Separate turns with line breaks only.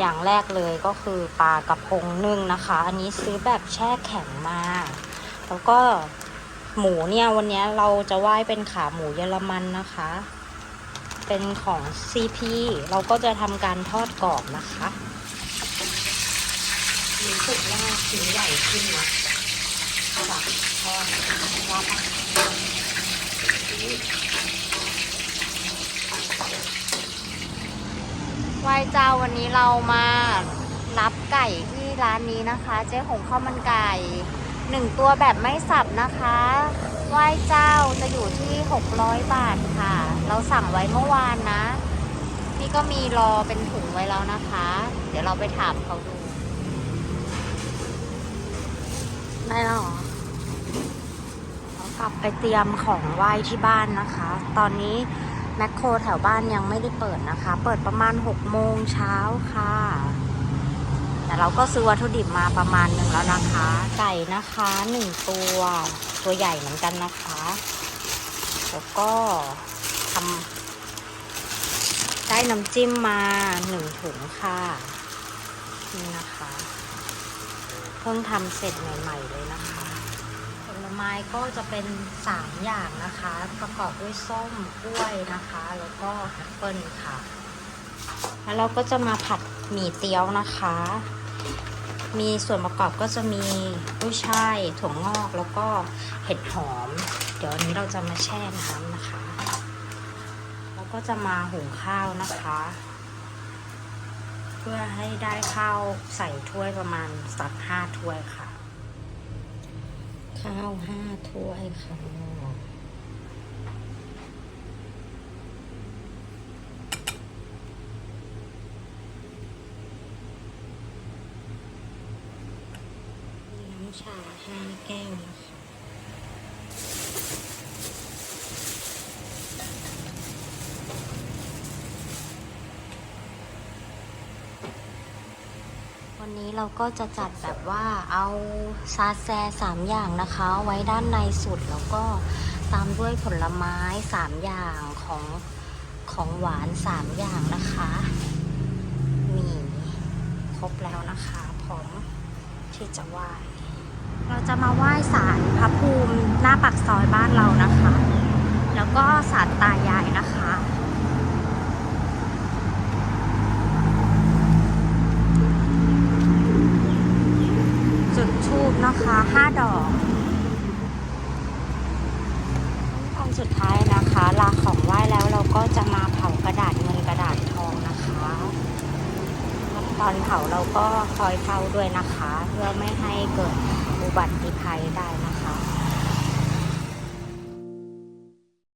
อย่างแรกเลยก็คือปลากระพงนึ่งนะคะ อันนี้ซื้อแบบแช่แข็งมา แล้วก็หมูเนี่ยวันนี้เราจะไหว้เป็นขาหมูเยอรมันนะคะ เป็นของ CP เราก็จะทำการทอดกรอบนะคะรู้สึกว่าชิ้นใหญ่ขึ้นนะจากทอดว่าปะ ไหว้เจ้าวันนี้เรามารับไก่ที่ร้านนี้นะคะ เจ๊หงข้าวมันไก่หนึ่งตัวแบบไม่สับนะคะไหว้เจ้าจะอยู่ที่ 600 บาทค่ะ เราสั่งไว้เมื่อวานนะ นี่ก็มีรอเป็นถุงไว้แล้วนะคะ เดี๋ยวเราไปถามเขาดูได้แล้วหรอเรากลับไปเตรียมของไหว้ที่บ้านนะคะ ตอนนี้ แมคโครแถวบ้านยังไม่ได้เปิดนะคะ เปิดประมาณ 6 โมงเช้าค่ะ แต่เราก็ซื้อวัตถุดิบมาประมาณหนึ่งแล้วนะคะ ไก่นะคะหนึ่งตัว ตัวใหญ่เหมือนกันนะคะ แล้วก็ทำได้น้ำจิ้มมาหนึ่งถุงค่ะนี่นะคะเพิ่งทำเสร็จใหม่ ๆ เลยนะคะ ลไม้ก็จะเป็น 3 อย่างนะคะ ประกอบด้วยส้มกล้วยนะคะ แล้วก็แอปเปิลค่ะ แล้วเราก็จะมาผัดหมี่เตี๋ยวนะคะ มีส่วนประกอบก็จะมีกุ้ยช่ายถั่วงอกแล้วก็เห็ดหอม เดี๋ยวอันนี้เราจะมาแช่น้ำนะคะ แล้วก็จะมาหุงข้าวนะคะ เพื่อให้ได้ข้าวใส่ถ้วยประมาณสักห้าถ้วยค่ะ ข้าวห้าถ้วยค่ะ น้ำชาห้าแก้วนะคะ วันนี้เราก็จะจัดแบบว่าเอาซาแซสามอย่างนะคะ ไว้ด้านในสุดแล้วก็ตามด้วยผลไม้สามอย่างของของหวานสามอย่างนะคะนี่ครบแล้วนะคะพร้อมที่จะไหว้เราจะมาไหว้ศาลพระภูมิหน้าปากซอยบ้านเรานะคะ แล้วก็ศาลตายายนะคะ จุดทูบ นะคะห้าดอกตอนสุดท้ายนะคะลาของไหว้แล้วเราก็จะมาเผากระดาษเงินกระดาษทองนะคะตอนเผาเราก็คอยเฝ้าด้วยนะคะ เพื่อไม่ให้เกิดอุบัติภัยได้นะคะ